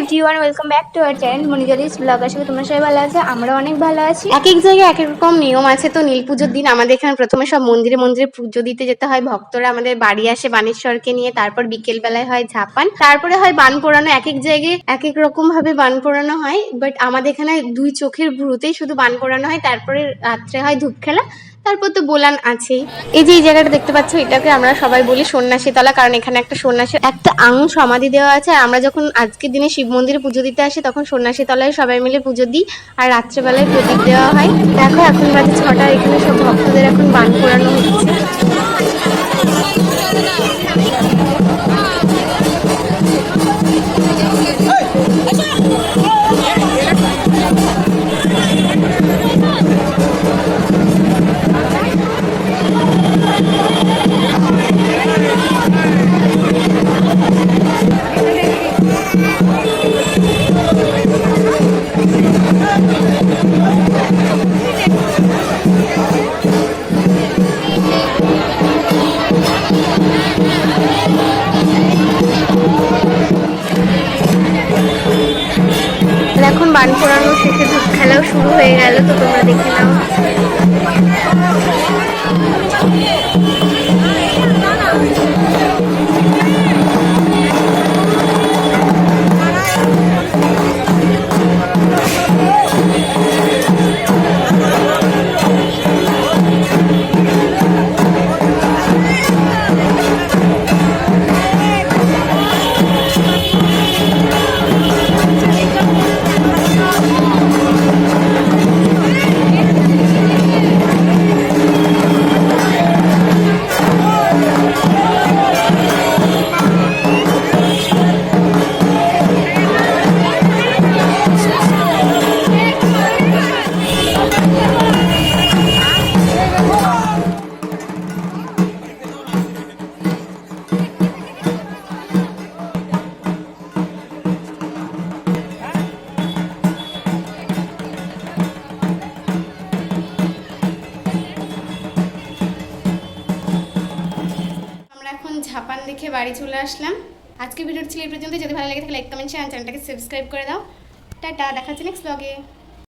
Everyone welcome back to our channel মনিজারিস vlog আশা তোমরা সবাই ভালো আছে আমরা অনেক ভালো আছি। এক এক জায়গায় এক এক রকম নিয়ম আছে তো, নীল পুজোর দিন। আমাদের এখানে প্রথমে সব মন্দিরে মন্দিরে পুজো দিতে যেতে হয়। ভক্তরা আমাদের বাড়ি আসে বানেশ্বরকে নিয়ে, তারপর বিকেল বেলায় হয় ঝাপান। তারপরে হয় বান পোড়ানো। এক এক জায়গায় এক এক রকম ভাবে বান পোড়ানো হয়। বাট আমাদের এখানে দুই চোখের ভ্রুতেই শুধু বান পোড়ানো হয়। তারপরে রাত্রে হয় ধূপ খেলা তারপর তো বোলান আছেই। এই যে, এই জায়গাটা দেখতে পাচ্ছ, এটাকে আমরা সবাই বলি সন্ন্যাসী তলা, কারণ এখানে একটা সন্ন্যাসী একটা আঙুল সমাধি দেওয়া আছে। আর আমরা যখন আজকের দিনে শিব মন্দিরে পুজো দিতে আসি, তখন সন্ন্যাসী তলায় সবাই মিলে পুজো দিই, আর রাত্রেবেলায় প্রদীপ দেওয়া হয়। দেখো, এখন বাজে ছটা, এখানে সব ভক্তদের এখন বান পোড়ানো হচ্ছে। এখন বান পোড়ানো শেষে খেলাও শুরু হয়ে গেল তো তোমরা দেখে নাও। ঝাপান দেখে বাড়ি চলে আসলাম। আজকে ভিডিওটি ছিল এই পর্যন্ত যদি ভালো লাগে তাহলে লাইক কমেন্ট শেয়ার চ্যানেলটাকে সাবস্ক্রাইব করে দাও। টাটা, দেখা হচ্ছে নেক্সট ব্লগে